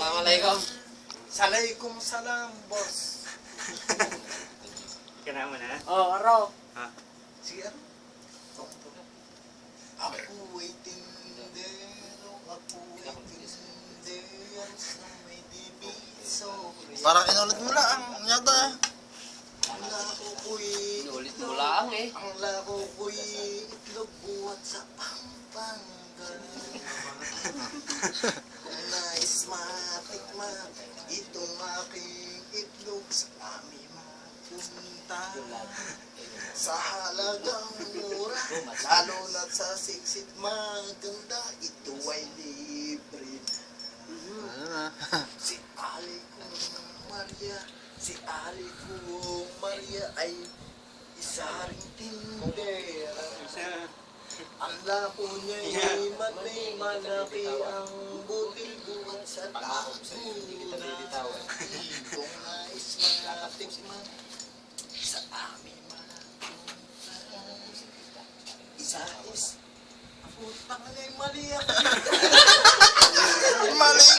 Assalamualaikum. Salaikum salam, boss. Ika naman ha? Oh, araw. Sige, ano? Ako'y tindero, ako'y tindero sa may dibiso. Parang inulit mo lang. Yata. Ang lako ko'y Inulit mo lang eh. Ang lako ko'y itlog buhat sa Pampanga. Matikman, itong aking itlog sa amin mapunta. Sa halagang mura, lalo na sa siksit maganda, ito ay libre. Si Ali kong Maria, si Ali kong Maria ay isa ring tindera. Ang lako niya'y matay malaki ang butil buwan sa takunan. Kung nais matikman, sa amin mapunta. Isa is, putang na mali ako.